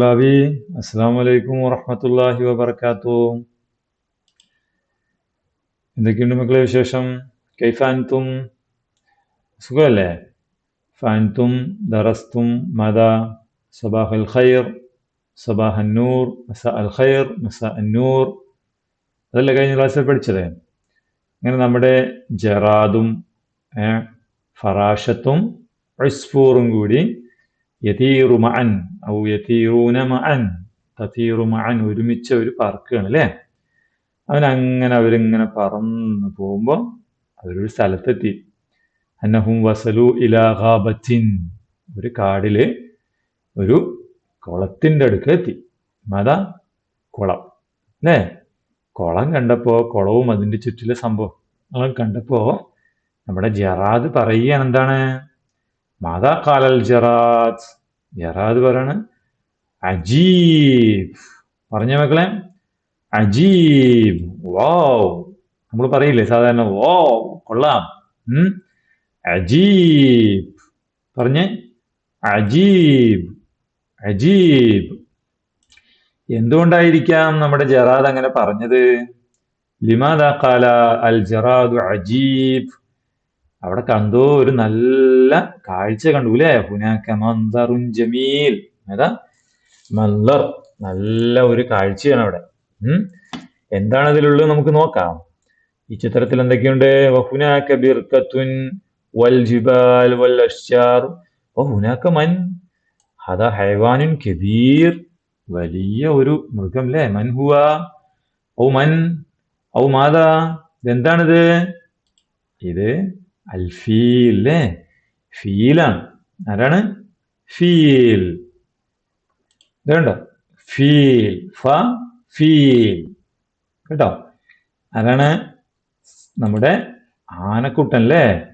കുലാബി അസ്സാം വലൈക്കും വറഹമത്തല്ലാഹി വബർക്കാത്തു എന്തൊക്കെയുണ്ട് മക്കളെ വിശേഷം? കൈഫാൻതും സുഖമല്ലേ? ഫാൻതും ദറസ്തും മദ സബാഹ് അൽ ഖൈർ സബാഹ് അന്നൂർ മസ അൽ ഖൈർ മസ അന്നൂർ അതല്ലേ കഴിഞ്ഞ ക്ലാസ്സിൽ പഠിച്ചത്? അങ്ങനെ നമ്മുടെ ജറാദും ഫറാഷത്തും ഐസ്ഫൂറും കൂടി യതീറു മഅൻ ഔ യതീറൂന മഅൻ തതീറു മഅൻ ഒരുമിച്ച ഒരു പാർക്കാണ് അല്ലേ? അവൻ അങ്ങനെ അവരിങ്ങനെ പറന്ന് പോകുമ്പോൾ അവരൊരു സ്ഥലത്തെത്തി. അന്നഹും വസലു ഇലാ ഗാബത്തിൻ ഒരു കാടിൽ ഒരു കുളത്തിന്റെ അടുക്ക് എത്തി. മത കുളം അല്ലേ? കുളം കണ്ടപ്പോ കുളവും അതിന്റെ ചുറ്റിലെ സംഭവം കണ്ടപ്പോൾ നമ്മുടെ ജറാദ് പറയുകയാണ് എന്താണ്? മാതാ കാലൽ ജറാദ്. ജറാദ് പറയാണ് അജീബ്. പറഞ്ഞ മക്കളെ അജീബ്. വാവ്. നമ്മൾ പറയില്ലേ സാധാരണ വോ കൊള്ളാം. അജീബ്. പറഞ്ഞേ അജീബ്. അജീബ്. എന്തുകൊണ്ടായിരിക്കാം നമ്മുടെ ജറാദ് അങ്ങനെ പറഞ്ഞത്? ലിമാദ കാല അൽ ജറാദ് അജീബ്. അവിടെ കണ്ടോ ഒരു നല്ല കാഴ്ച കണ്ടു അല്ലേ ഹുനാക്ക ജമീൽ. ഏതാ? മന്ദർ നല്ല ഒരു കാഴ്ചയാണ് അവിടെ. ഉം. എന്താണ് അതിലുള്ളത് നമുക്ക് നോക്കാം. ഈ ചിത്രത്തിൽ എന്തൊക്കെയുണ്ട്? വഹുനാക്ക ബിർക്കത്തുൻ വൽ ജിബാൽ വൽ അഷ്ജാർ. വഹുനാക്ക മൻ. ഹദ ഹൈവാനുൻ കബീർ. വലിയ ഒരു മൃഗം അല്ലേ മൻ ഹുവ? ഔ മൻ. ഔ മാതാ. ഇതെന്താണിത്? ഇത് അൽഫീൽ അല്ലേ ഫീലാണ്. ആരാണ്? ഫീൽ. ഇതുണ്ടോ? ഫീൽ. ഫ ഫീൽ. കേട്ടോ? ആരാണ്? നമ്മുടെ ആനക്കുട്ടൻ അല്ലേ?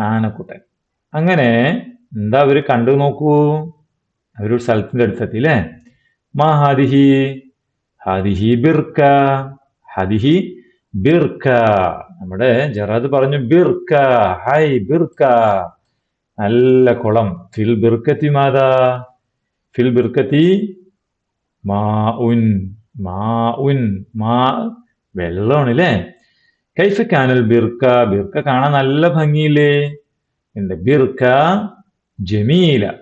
ആനക്കുട്ടൻ. അങ്ങനെ എന്താ അവർ കണ്ടു നോക്കൂ? അവരൊരു സ്ഥലത്തിന്റെ അടുത്തെത്തി അല്ലേ? മാ ഹാദിഹി? ഹാദിഹി ബിർക്ക. ഹാദിഹി ബിർക്ക. നമ്മുടെ ജറാദ് പറഞ്ഞു ബിർക്ക ഹൈ ബിർക്ക. നല്ല കുളം. ഫിൽ ബിർക്കത്തി മാതാ? ഫിൽ ബിർക്കത്തി മാ ഉൻ മാ ഉൻ മാ വെള്ളമാണ് അല്ലേ കൈഫ കാനൽ ബിർക്ക? ബിർക്ക കാണാൻ നല്ല ഭംഗിയില്ലേ? ഉണ്ട് ബിർക്ക ജമീല.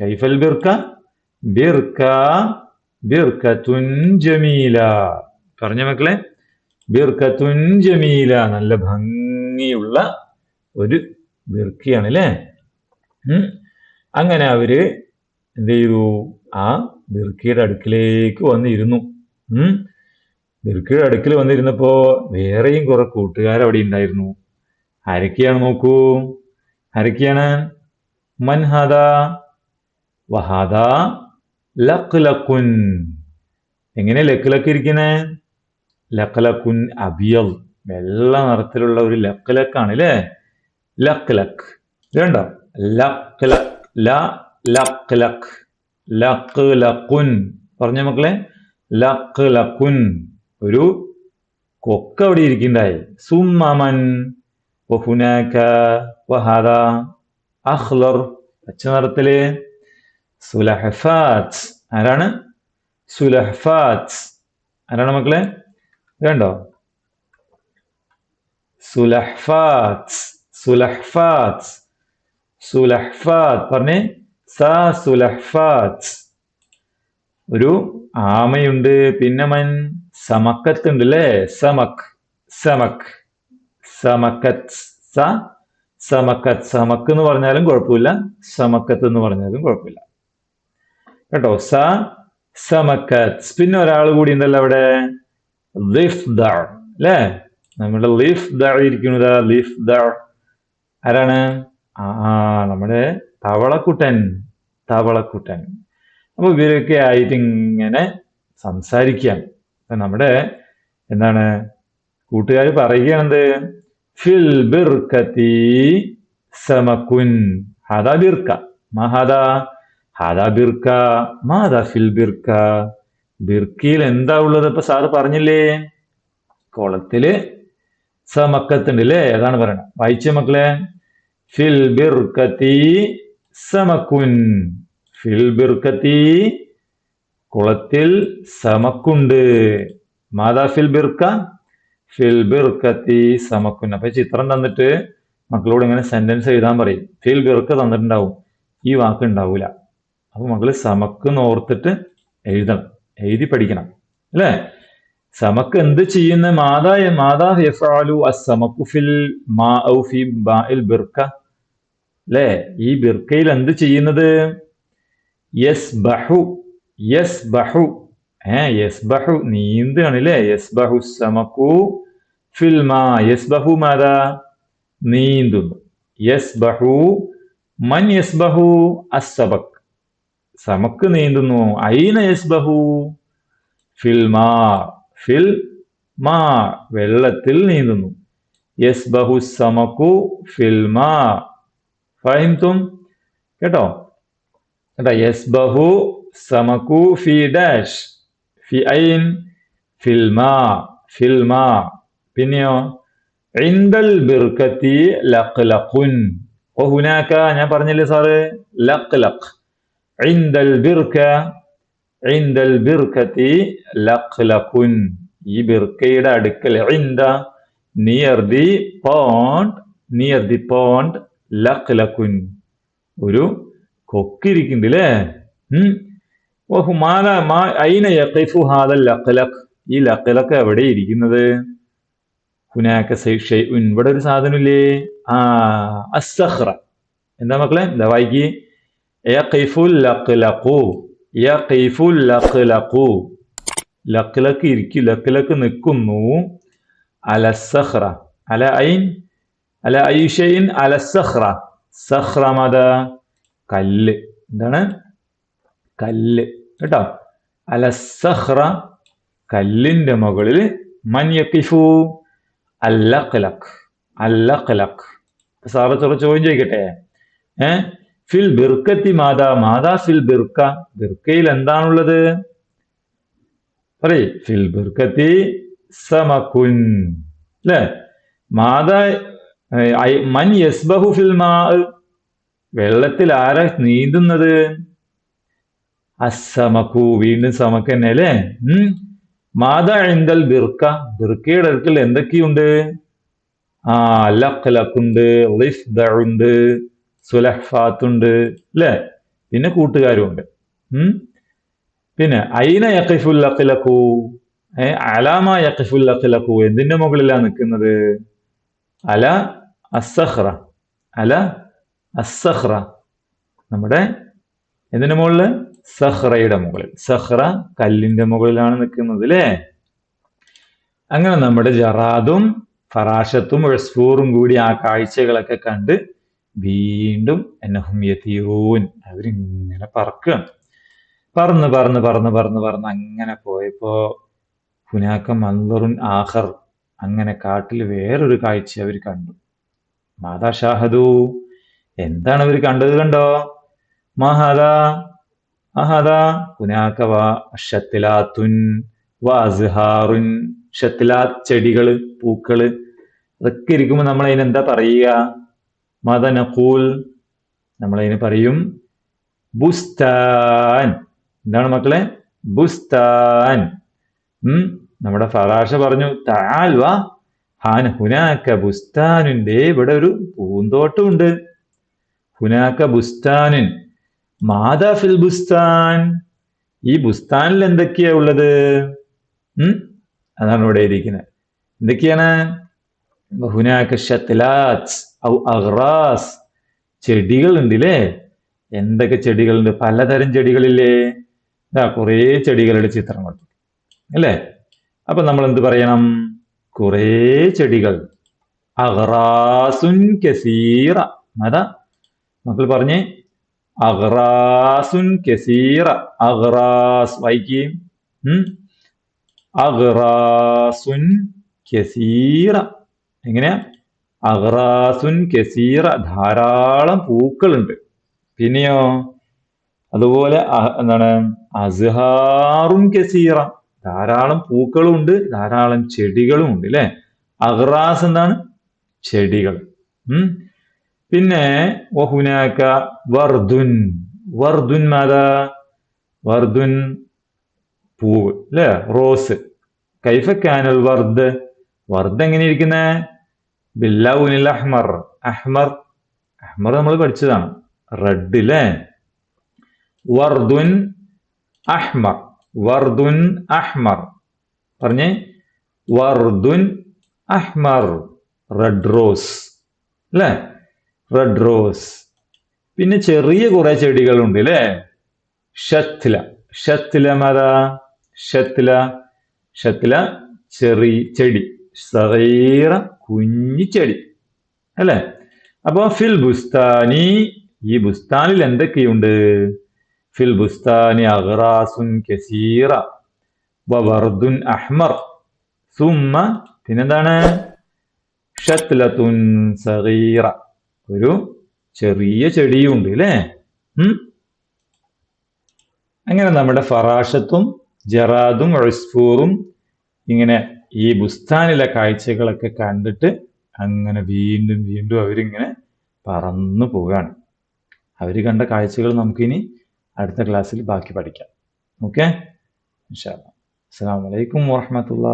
കൈഫൽ ബിർക്ക? ബിർക്ക ബിർക്കത്തുൻ ജമീല. പറഞ്ഞ മക്കളെ. ബിർക്കത്തുൻ ജമീല നല്ല ഭംഗിയുള്ള ഒരു ബിർക്കിയാണ് അല്ലേ അങ്ങനെ അവർ എന്ത് ചെയ്തു? ആ ബിർക്കിയുടെ അടുക്കിലേക്ക് വന്നിരുന്നു. ബിർക്കിയുടെ അടുക്കൽ വന്നിരുന്നപ്പോ വേറെയും കുറെ കൂട്ടുകാർ അവിടെ ഉണ്ടായിരുന്നു. ആരൊക്കെയാണ് നോക്കൂ? ആരൊക്കെയാണ്? മൻഹദ വഹാദ ലഖ്ലഖുൻ. എങ്ങനെ ലഖ്ലഖ് ഇരിക്കണേ ലഖ്ലഖുൻ അബിയൽ വെള്ള നിറത്തിലുള്ള ഒരു ലക്കലക്കാണ് അല്ലേ ലക്കലക്ക് ഇതുണ്ടോ? ലക്കലക്ക് ല ലക്കലക്ക് ലക്ക് ലക്കുൻ പറഞ്ഞ മക്കളെ? ലക്ക് ലക്കുൻ ഒരു കൊക്ക അവിടെ ഇരിക്കുന്നുണ്ടായി. സുമ്മമൻ. വഹുനാക വഹാദ. അഖ്ലർ. പച്ച നിറത്തിൽ. സുലഹഫാത്ത്. ആരാണ്? സുലഹഫാത്ത്. ആരാണ് മക്കളെ? ഇതുണ്ടോ സുലഹ്ഫാത്ത്. സുലഹ്ഫാത്ത്. പറഞ്ഞേ സ ഒരു ആമയുണ്ട്. പിന്നെ മൻ സമക്കത്ത് ഉണ്ട് അല്ലേ സമക്. സമക്. സമക്കത്ത് സ സമക്കത്ത് സമക്ക് എന്ന് പറഞ്ഞാലും കുഴപ്പമില്ല. സമക്കത്ത് എന്ന് പറഞ്ഞാലും കുഴപ്പമില്ല. കേട്ടോ? സ സമക്കത്ത് പിന്നെ ഒരാൾ കൂടി ഉണ്ടല്ലോ അവിടെ. ലിഫ് ദ അല്ലേ നമ്മുടെ ലിഫ് ദിരിക്കുന്നത് ഇരിക്കുന്നത് ലിഫ് ദർ ആരാണ്? ആ നമ്മുടെ തവളക്കുട്ടൻ. തവളക്കുട്ടൻ. അപ്പൊ ഇവരൊക്കെ ആയിട്ട് ഇങ്ങനെ സംസാരിക്കാം നമ്മുടെ എന്താണ്? കൂട്ടുകാർ പറയുകയാണെന്ത്? ഫിൽ ബിർക്കത്തി സമക്കുൻ ഹദ ബിർക്ക മഹദ. ഹദ ബിർക്ക മാദ ഫിൽ ബിർക്ക ബിർക്കിയിൽ എന്താ ഉള്ളത്? ഇപ്പൊ സാറ് പറഞ്ഞില്ലേ? കുളത്തിൽ സമക്കത്തുണ്ട് അല്ലേ അതാണ് പറയണത്. വായിച്ച മക്കളെ. ഫിൽ ബിർക്കത്തി സമക്കുൻ. ഫിൽ ബിർക്കത്തി കുളത്തിൽ സമക്കുണ്ട്. മാതാ ഫിൽ ബിർക്ക? ഫിൽ ബിർക്കത്തി സമക്കുൻ. അപ്പൊ ചിത്രം തന്നിട്ട് മക്കളോട് ഇങ്ങനെ സെന്റൻസ് എഴുതാൻ പറയും. ഫിൽ ബിർക്ക തന്നിട്ടുണ്ടാവും. ഈ വാക്ക് ഉണ്ടാവൂല. അപ്പൊ മക്കൾ സമക്ക് ഓർത്തിട്ട് എഴുതണം. എഴുതി പഠിക്കണം. അല്ലേ? സമക്ക് എന്ത് ചെയ്യുന്ന? മാതാ മാതാ യഫാലു അസമക്കുഫിൽ മാ ഔ ഫി ബാഇൽ ബിർക്ക. അല്ലേ? ഈ ബിർക്കയിൽ എന്ത് ചെയ്യുന്നത്? യസ് ബഹു യസ് ബഹു ഏ യസ് ബഹു നീന്താണ് അല്ലേ? യസ് ബഹു സമക്കു ഫിൽ മാ യസ് ബഹു മാതാ? നീന്തുന്നു. യസ് ബഹു മൻ യസ് ബഹു അസബക് സമക്ക് നീന്തുന്നു. ഐന യസ്ബഹു? ഫിൽമാ ഫിൽ മാ വെള്ളത്തിൽ നീന്തുന്നു. യസ്ബഹു സമക്കു ഫിൽമാ ഫഹിം തും കേട്ടോ? കേട്ടോ? യസ്ബഹു സമക്കു ഫി ഡാഷ് ഫി ഐൻ ഫിൽമാ ഫിൽമാ പിന്നെയോ? ഇൻദൽ ബിർക്കത്തി ലഖ്ലഖുൻ. ഓ ഹുനാക്ക ഞാൻ പറഞ്ഞില്ലേ സാറ്? ലഖ്ലഖ്. ഇൻദൽ ബിർക്ക عند ബിർക്കത്തി ലഖ്ലഖുൻ ഈ ബിർക്കയുടെ അടുക്കൽ in the near the pond near the pond ലഖ്ലഖുൻ. ഒരു കൊക്കിരിക്കുന്നുണ്ട് അല്ലേ മാല അയിന യഖിഫു ഹാദൽ ലഖ്ലഖ്? ഈ ലഖ്ലഖ് എവിടെ ഇരിക്കുന്നത്? ഹുനാക്ക ഇവിടെ ഒരു സാധനമില്ലേ? ആ അസ്സഖ്റ. എന്താ മക്കളെ? എന്താ ലഖ്ലഖ് ഇരിക്കും ലഖ്ലഖ് നിൽക്കുന്നു അലസഖ്റ അല ഐൻ അല ഐഷയിൻ സഖ്റ മദ കല്ല്. എന്താണ്? കല്ല്. കേട്ടോ? അല സഖ്റ കല്ലിന്റെ മുകളിൽ മൻ യക്കിഫു അല്ലഖ്ലഖ് അല്ലഖ്ലഖ് സാറ് ചോദ്യം ചോദിക്കട്ടെ? ഏ? ഫിൽ ബിർക്കത്തി മാതാ മാതാ ഫിൽ ബിർക്ക ബിർക്കയിൽ എന്താണുള്ളത്? പറയ് ഫിൽ ബിർക്കത്തി സമകുൻ. അല്ലേ? മാതാ മൻ യസ്ബഹു ഫിൽ മാ വെള്ളത്തിൽ ആരാ നീന്തുന്നത്? അസമക്കു വീണ്ടും സമക്ക് തന്നെ അല്ലേ? മാതാ എന്തൽ ബിർക്ക ബിർക്കയുടെ അടുക്കൽ എന്തൊക്കെയുണ്ട്? ആ ലഖ് ലക്കുണ്ട് ഉണ്ട്. സുലഹ്ഫാത്തുണ്ട് അല്ലേ പിന്നെ കൂട്ടുകാരും ഉണ്ട് പിന്നെ ഐന യഖിഫുൽ അഖിലഖു ഏ അലാമ യഖിഫുൽ അഖിലഖു എന്തിന്റെ മുകളിലാണ് നിൽക്കുന്നത്? അല അസഹ്റ അല അസഹ്റ നമ്മുടെ എന്തിന്റെ മുകളിൽ? സഹ്റയുടെ മുകളിൽ. സഹ്റ കല്ലിന്റെ മുകളിലാണ് നിൽക്കുന്നത് അല്ലേ അങ്ങനെ നമ്മുടെ ജറാദും ഫറാഷത്തും ഉസ്ഫൂറും കൂടി ആ കാഴ്ചകളൊക്കെ കണ്ട് വീണ്ടും എന്നഹും യതീറൂൻ അവരിങ്ങനെ പറക്കുകയാണ് പറന്ന് പറന്ന് പറന്ന് പറന്ന് പറന്ന് അങ്ങനെ പോയപ്പോ ഹുനാക്ക മന്ദറുൻ ആഹർ അങ്ങനെ കാട്ടിൽ വേറൊരു കാഴ്ച അവർ കണ്ടു. മാതാ ഷാഹദു എന്താണ് അവർ കണ്ടത് കണ്ടോ? മഹദ അഹദ ഹുനാക്ക വാ വാസ്ഹാറുൻ ഷത്തിലാത്ത് ചെടികൾ പൂക്കൾ അതൊക്കെ ഇരിക്കുമ്പോൾ നമ്മൾ അതിനെന്താ പറയുക? മദനഖൂൽ നമ്മളതിന് പറയും ബുസ്താൻ. എന്താണ് മക്കളെ? ബുസ്താൻ. നമ്മുടെ ഫറാഷ പറഞ്ഞു താൽ വാ ഹുനാക്ക ബുസ്താനുന്റെ ഇവിടെ ഒരു പൂന്തോട്ടമുണ്ട് ഹുനാക്ക ബുസ്താനുൻ മാതാ ഫിൽ ബുസ്താൻ. ഈ ബുസ്താനിൽ എന്തൊക്കെയാ ഉള്ളത്? അതാണ് ഇവിടെ ഇരിക്കുന്നത്. എന്തൊക്കെയാണ്? ഹുനാക്ക ഷത്തിലാത്ത് ഔ അഗ്റാസ് ചെടികൾ ഉണ്ട് ഇല്ലേ എന്തൊക്കെ ചെടികളുണ്ട്? പലതരം ചെടികളില്ലേ? ഇതാ കുറേ ചെടികളുടെ ചിത്രം കൊടുത്തു. അല്ലേ? അപ്പൊ നമ്മൾ എന്ത് പറയണം? കുറേ ചെടികൾ. അഗ്റാസുൻ കസീറ. അതാ മക്കൾ പറഞ്ഞേ. അഹ്റാസുൻ കസീറ. അഹ്റാസ് വായിക്കുകയും അഹ്റാസുൻ കസീറ. എങ്ങനെയാ? അഗ്റാസുൻ കെസീറ ധാരാളം പൂക്കളുണ്ട്. പിന്നെയോ? അതുപോലെ എന്താണ്? അസ്ഹാറുൻ കെസീറ. ധാരാളം പൂക്കളും ഉണ്ട് ധാരാളം ചെടികളും ഉണ്ട് അല്ലെ അഹ്റാസ് എന്താണ്? ചെടികൾ. ഉം? പിന്നെ വഹുനാക്ക വർദുൻ വർദുൻ മാതാ? വർദുൻ പൂവ് അല്ലേ റോസ്. കൈഫ കാനൽ വർദ് വർദ് എങ്ങനെ ഇരിക്കുന്നേ? ബില്ലൗനിൽ അഹ്മർ. അഹ്മർ അഹ്മർ നമ്മൾ പഠിച്ചതാണ്. റെഡ് അല്ലേ വർദുൻ അഹ്മർ. വർദുൻ അഹ്മർ. പറഞ്ഞേ വർദുൻ അഹ്മർ. Red rose. അല്ലേ? Red rose. പിന്നെ ചെറിയ കുറെ ചെടികളുണ്ട് അല്ലേ? ഷത്തില ഷത്തില മത ഷത്തില ഷത്തില ചെറി ചെടി. സഹീറ കുഞ്ഞിച്ചെടി. ചെടി അല്ലേ? അപ്പൊ ഫിൽ ബുസ്താനി ഈ ബുസ്താനിൽ എന്തൊക്കെയുണ്ട്? ഫിൽ ബുസ്താനി അഹ്റാസുൻ കസീറ വർദുൻ അഹ്മർ. സുമ്മ പിന്നെന്താണ്? ഷത്ലത്തുൻ സഹീറ ഒരു ചെറിയ ചെടിയുണ്ട് അല്ലേ? അങ്ങനെ നമ്മുടെ ഫറാഷത്തും ജറാദും ഉസ്ഫൂറും ഇങ്ങനെ ഈ ബുസ്താനിലെ കാഴ്ചകളൊക്കെ കണ്ടിട്ട് അങ്ങനെ വീണ്ടും വീണ്ടും അവരിങ്ങനെ പറന്നു പോവുകയാണ്. അവർ കണ്ട കാഴ്ചകൾ നമുക്കിനി അടുത്ത ക്ലാസ്സിൽ ബാക്കി പഠിക്കാം. ഓക്കെ? അസ്സാം വലൈക്കും വാഹമത്തുള്ള